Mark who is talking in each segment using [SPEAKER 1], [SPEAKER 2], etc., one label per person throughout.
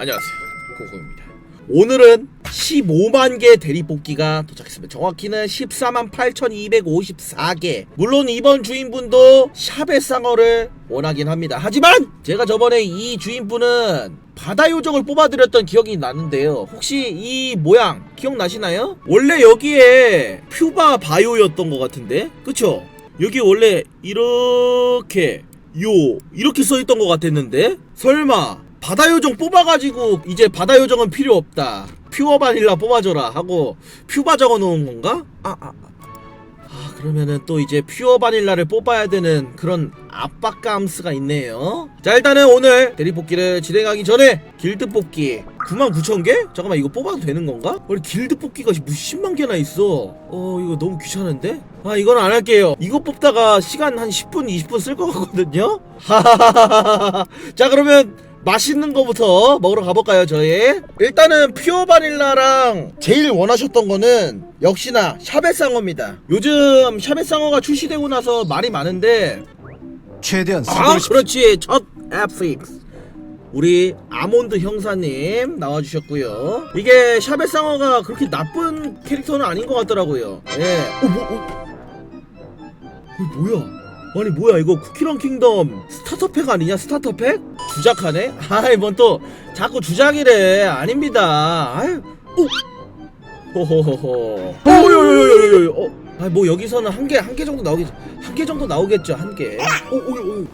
[SPEAKER 1] 안녕하세요. 고고입니다. 오늘은 15만 개 대리뽑기가 도착했습니다. 정확히는 14만 8254개. 물론 이번 주인분도 샵의 쌍어를 원하긴 합니다. 하지만 제가 저번에 이 주인분은 바다 요정을 뽑아드렸던 기억이 나는데요. 혹시 이 모양 기억나시나요? 원래 여기에 퓨바 바이오였던 것 같은데? 그쵸? 여기 원래 이렇게 요 이렇게 써있던 것 같았는데? 설마 바다 요정 뽑아가지고 이제 바다 요정은 필요 없다 퓨어 바닐라 뽑아줘라 하고 퓨바 적어놓은 건가? 아, 아, 아. 아 그러면은 또 이제 퓨어 바닐라를 뽑아야 되는 그런 압박감스가 있네요 자 일단은 오늘 대리 뽑기를 진행하기 전에 길드 뽑기 99,000개? 잠깐만 이거 뽑아도 되는 건가? 우리 길드 뽑기가 10만 개나 있어 어 이거 너무 귀찮은데? 아 이건 안 할게요 이거 뽑다가 시간 한 10분 20분 쓸 것 같거든요? 하하하하하 자 그러면 맛있는 거부터 먹으러 가볼까요 저희? 일단은 퓨어 바닐라랑 제일 원하셨던 거는 역시나 샤베상어입니다 요즘 샤베상어가 출시되고 나서 말이 많은데
[SPEAKER 2] 최대한
[SPEAKER 1] 아
[SPEAKER 2] 서두르십시오.
[SPEAKER 1] 그렇지 첫 에픽스 우리 아몬드 형사님 나와주셨고요 이게 샤베상어가 그렇게 나쁜 캐릭터는 아닌 것 같더라고요 예. 어, 뭐, 어. 이거 뭐야 아니 뭐야 이거 쿠키런 킹덤 스타터팩 아니냐 스타터팩? 주작하네? 아이 뭔 또 자꾸 주작이래 아닙니다 아유 오 호호호호 오요요요요요 어? 아 뭐 여기서는 한 개 한 개 정도 나오겠죠 한개 정도 나오겠죠 한개 오, 오, 오.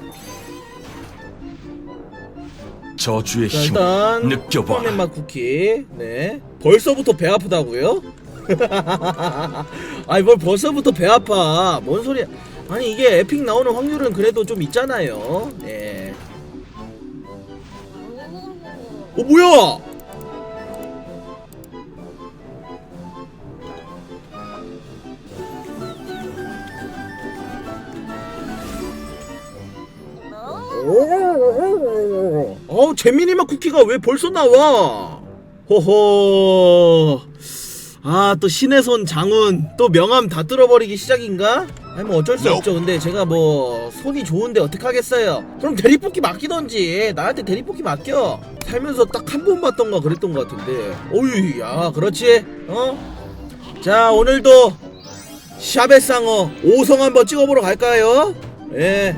[SPEAKER 3] 저주의
[SPEAKER 1] 자,
[SPEAKER 3] 힘을
[SPEAKER 1] 일단
[SPEAKER 3] 느껴봐.
[SPEAKER 1] 슈퍼맨 맛 쿠키. 네. 벌써부터 배 아프다고요? 아니 뭘 벌써부터 배 아파? 뭔 소리야? 아니 이게 에픽 나오는 확률은 그래도 좀 있잖아요. 네. 어 뭐야? 어 재민이 맛 쿠키가 왜 벌써 나와? 호호. 아또손 장운 또 명함 다 뚫어버리기 시작인가? 아니 뭐 어쩔 수 없죠. 근데 제가 뭐 손이 좋은데 어떡하겠어요. 그럼 대리뽑기 맡기던지 나한테 대리뽑기 맡겨. 살면서 딱 한 번 봤던 거 그랬던 것 같은데. 어유 야 그렇지. 어? 자 오늘도 샤베 상어 5성 한번 찍어보러 갈까요? 예.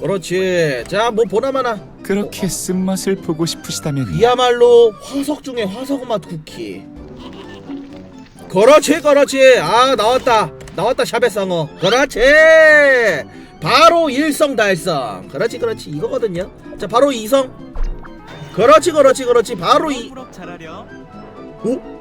[SPEAKER 1] 그렇지. 자, 뭐 보나마나.
[SPEAKER 3] 그렇게 쓴맛을 보고 싶으시다면
[SPEAKER 1] 이야말로 화석 중에 화석 맛 쿠키. 그렇지, 그렇지. 아, 나왔다. 나왔다, 샤베상어. 그렇지. 바로 일성 달성. 그렇지, 그렇지. 이거거든요. 자, 바로 이성. 그렇지, 그렇지, 그렇지. 바로 이. 오?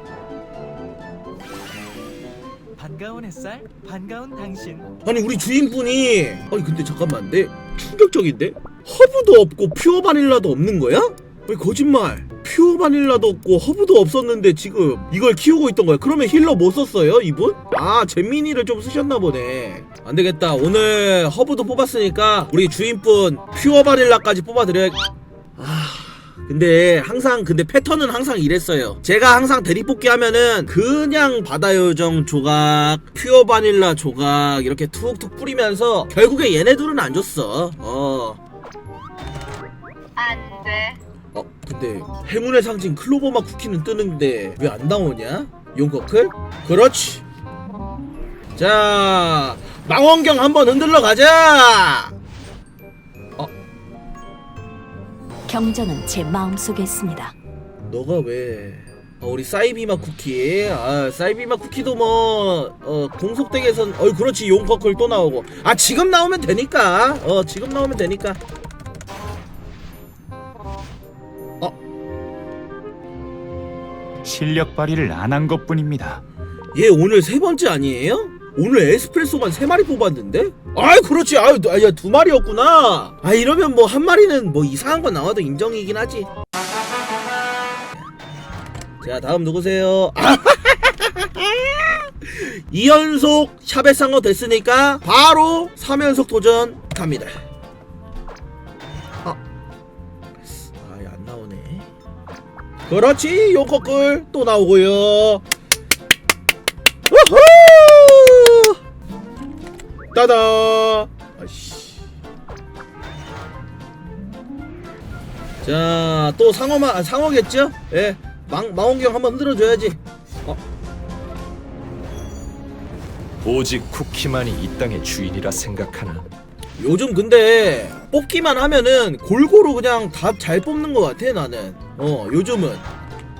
[SPEAKER 4] 반가운 햇살, 반가운 당신.
[SPEAKER 1] 아니 우리 주인분이 아니 근데 잠깐만 내 충격적인데 허브도 없고 퓨어 바닐라도 없는 거야? 왜 거짓말 퓨어 바닐라도 없고 허브도 없었는데 지금 이걸 키우고 있던 거야 그러면 힐러 못 썼어요 이분? 아 잼미니를 좀 쓰셨나 보네 안 되겠다 오늘 허브도 뽑았으니까 우리 주인분 퓨어 바닐라까지 뽑아드려야 아 근데 항상 근데 패턴은 항상 이랬어요. 제가 항상 대리뽑기 하면은 그냥 바다 요정 조각, 퓨어 바닐라 조각 이렇게 툭툭 뿌리면서 결국에 얘네들은 안 줬어. 어.
[SPEAKER 5] 안 돼.
[SPEAKER 1] 어 근데 행운의 상징 클로버맛 쿠키는 뜨는데 왜 안 나오냐? 용커클? 그렇지. 자 망원경 한번 흔들러 가자.
[SPEAKER 6] 경전은 제 마음속에 있습니다.
[SPEAKER 1] 너가 왜? 어, 우리 사이비맛 쿠키. 아, 사이비맛 쿠키도 뭐, 어, 공속덱에선, 어이, 그렇지, 용퍼클 또 나오고. 아, 지금 나오면 되니까. 어, 지금 나오면 되니까.
[SPEAKER 3] 실력 발휘를 안 한 것뿐입니다.
[SPEAKER 1] 얘 오늘 세 번째 아니에요? 오늘 에스프레소만 세 마리 뽑았는데? 아이, 그렇지. 아유, 아, 야, 두 마리였구나. 아, 이러면 뭐, 한 마리는 뭐, 이상한 거 나와도 인정이긴 하지. 자, 다음 누구세요? 아, 2연속 샤베상어 됐으니까 바로 3연속 도전 갑니다. 그렇지, 요커꿀 또 나오고요. 우후! 따다. 아씨. 자, 또 상어만 아, 상어겠죠? 예. 망 망원경 한번 흔들어 줘야지. 어,
[SPEAKER 2] 오직 쿠키만이 이 땅의 주인이라 생각하나
[SPEAKER 1] 요즘 근데 뽑기만 하면은 골고루 그냥 다 잘 뽑는 것 같아 나는. 어, 요즘은.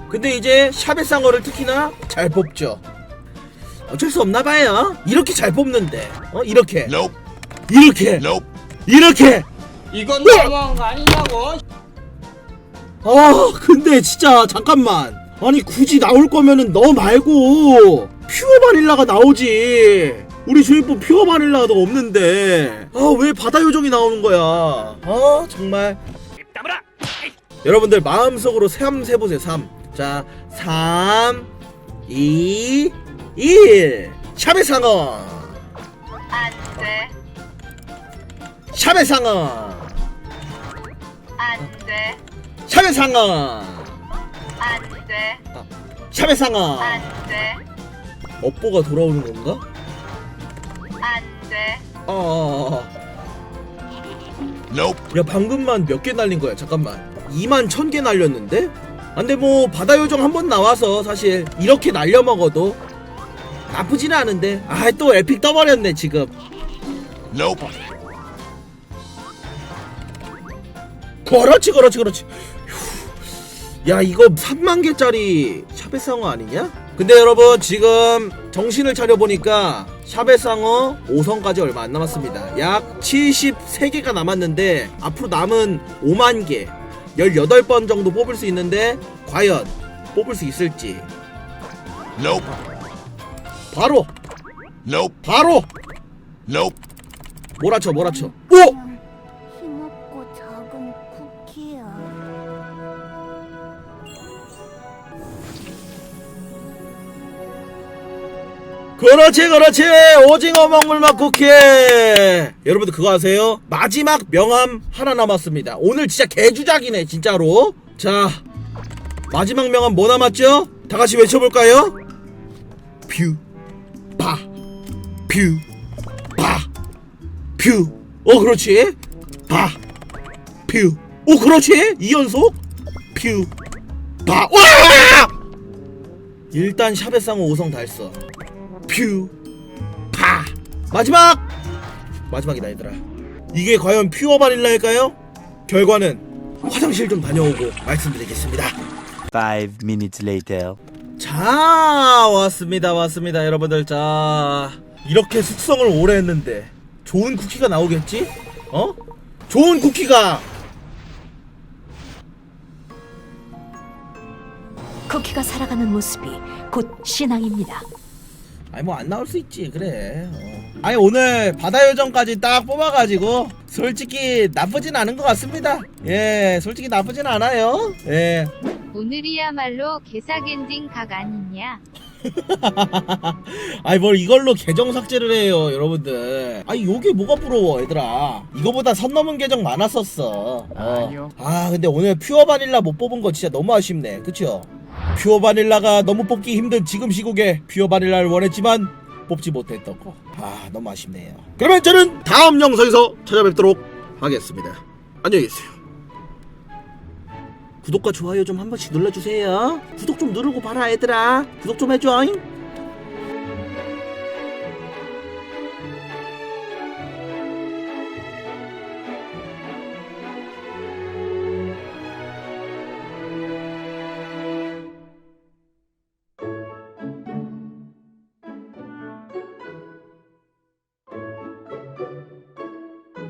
[SPEAKER 1] 근데 이제 샤베 상어를 특히나 잘 뽑죠. 어쩔 수 없나 봐요. 이렇게 잘 뽑는데. 어, 이렇게. 이렇게. 이렇게.
[SPEAKER 7] 이건 너무한 거 아니냐고?
[SPEAKER 1] 아 근데 진짜 잠깐만 아니 굳이 나올 거면은 너 말고 퓨어 바닐라가 나오지 우리 주인분 퓨어 바닐라가 없는데 아 왜 바다 요정이 나오는 거야 아 정말 여러분들 마음속으로 3 세보세요 3자 3 2 1 샵의 상어
[SPEAKER 5] 안 돼.
[SPEAKER 1] 샵의 상어
[SPEAKER 5] 안 돼.
[SPEAKER 1] 샵의 상어
[SPEAKER 5] 안 돼.
[SPEAKER 1] 샵의 상어
[SPEAKER 5] 안 돼.
[SPEAKER 1] 업보가 돌아오는 건가?
[SPEAKER 5] 안 돼.
[SPEAKER 1] 어, 어, 어. 야 방금만 몇 개 날린 거야 잠깐만 2만 1000개 날렸는데? 아, 근데 뭐 바다 요정 한 번 나와서 사실 이렇게 날려 먹어도 나쁘지는 않은데 아 또 에픽 떠버렸네 지금 그렇지 그렇지 그렇지 휴. 야 이거 3만 개짜리 샤베상어 아니냐? 근데 여러분 지금 정신을 차려보니까 샤베상어 5성까지 얼마 안 남았습니다. 약 73개가 남았는데 앞으로 남은 5만 개 18번 정도 뽑을 수 있는데 과연 뽑을 수 있을지. 바로! 바로! 몰아쳐 몰아쳐. 오! 그렇지 그렇지 오징어 먹물맛 쿠키 여러분들 그거 아세요? 마지막 명함 하나 남았습니다 오늘 진짜 개주작이네 진짜로 자 마지막 명함 뭐 남았죠? 다 같이 외쳐볼까요? 퓨, 바, 퓨, 바, 퓨. 어 그렇지. 바, 퓨. 오 그렇지. 이 연속. 퓨, 바. 와! 일단 샵의 쌍어 5성 달성. 퓨, 파. 마지막. 마지막이다 얘들아. 이게 과연 퓨어 바닐라일까요? 결과는 화장실 좀 다녀오고 말씀드리겠습니다.
[SPEAKER 8] Five minutes later.
[SPEAKER 1] 자 왔습니다 왔습니다 여러분들 자 이렇게 숙성을 오래 했는데 좋은 쿠키가 나오겠지? 어? 좋은 쿠키가
[SPEAKER 6] 쿠키가 살아가는 모습이 곧 신앙입니다.
[SPEAKER 1] 아니 뭐 안 나올 수 있지. 그래. 어. 아니 오늘 바다 요정까지 딱 뽑아가지고 솔직히 나쁘진 않은 것 같습니다. 예 솔직히 나쁘진 않아요. 예.
[SPEAKER 9] 오늘이야말로 개사 겐딩 각 아니냐?
[SPEAKER 1] 아니 뭘 이걸로 계정 삭제를 해요 여러분들. 아니 요게 뭐가 부러워 얘들아. 이거보다 선 넘은 계정 많았었어. 어.
[SPEAKER 3] 아니요.
[SPEAKER 1] 아 근데 오늘 퓨어 바닐라 못 뽑은 거 진짜 너무 아쉽네. 그쵸 퓨어 바닐라가 너무 뽑기 힘든 지금 시국에 퓨어 바닐라를 원했지만 뽑지 못했던 거 아 너무 아쉽네요. 그러면 저는 다음 영상에서 찾아뵙도록 하겠습니다. 안녕히 계세요. 구독과 좋아요 좀 한 번씩 눌러주세요. 구독 좀 누르고 봐라 얘들아. 구독 좀 해줘 잉?